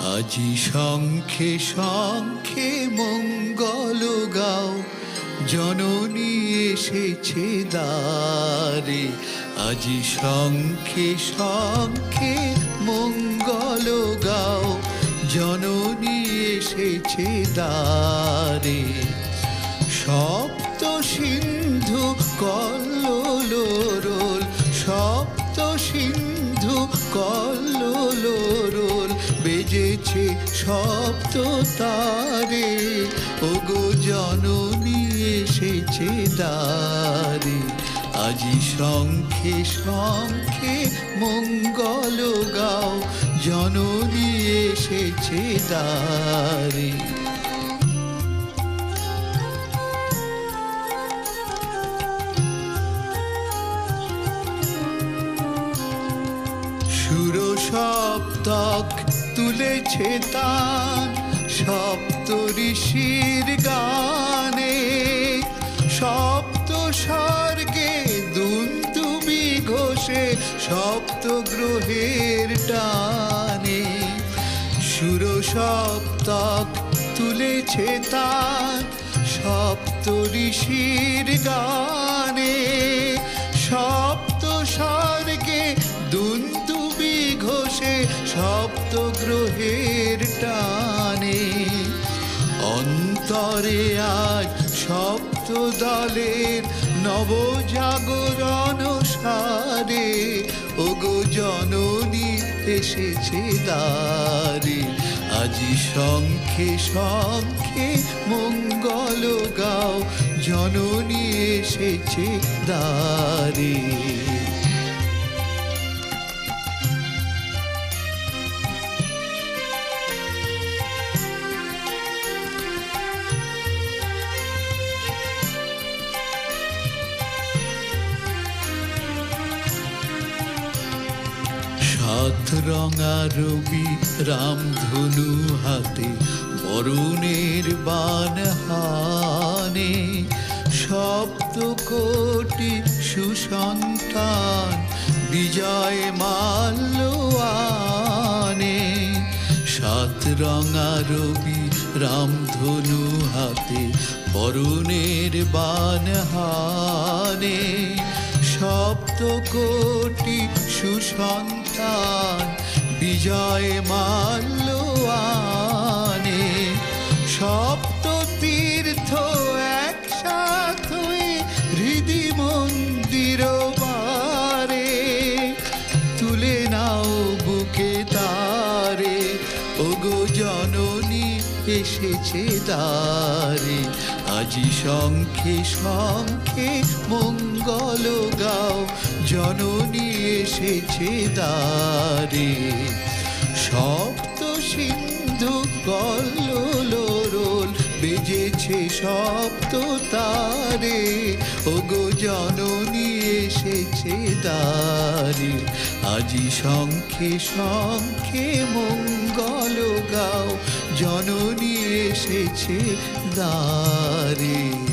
আজি শঙ্খে শঙ্খে মঙ্গল গাও, জননী এসেছে দ্বারে। আজি শঙ্খে শঙ্খে মঙ্গল গাও, জননী এসেছে দ্বারে। সপ্ত সিন্ধু কল্লোল সপ্ত সিন্ধু কল্লোল বেজেছে সপ্ত তারে। ওগো জননী, এসেছে দারে আজি শঙ্খে শঙ্খে মঙ্গল গাও। জননী, এসেছে দ্বারে। সুর সপ্তক তুলেছে তান সপ্ত ঋষির গানে। সপ্ত স্বর্গে দুন্দুবি ঘোষে, সপ্ত গ্রহের টানে। সুর সপ্তক তুলেছে তান সপ্ত ঋষির গানে। সপ্ত অন্তরে আজ সপ্ত দলের নবজাগরণ সারে। ওগো জননী, এসেছে দ্বারে। আজি শঙ্খে শঙ্খে মঙ্গল গাও। জননী, এসেছে দ্বারে। রঙা রবি রামধনু হাতে বরুণের বান হানে সপ্ত কোটি সুসন্তান বিজয় মাল্যআনে সাত রঙা রবি রামধনু হাতে বরুণের বান হানে সপ্ত কোটি সুসন্তান, বিজয় মাল্যআনে সপ্ত তীর্থ একসাথ হৃদি মন্দির বারে তুলে নাও বুকে তারে, ওগো জননী এসেছে দ্বারে আজি শঙ্খে শঙ্খে মঙ্গল গাও, জননী এসেছে দ্বারে সপ্ত সিন্ধু কল্লোল বেজেছে সপ্ত তারে, ওগো জননী এসেছে দ্বারে আজি শঙ্খে শঙ্খে মঙ্গল গাও জননী এসেছে দ্বারে।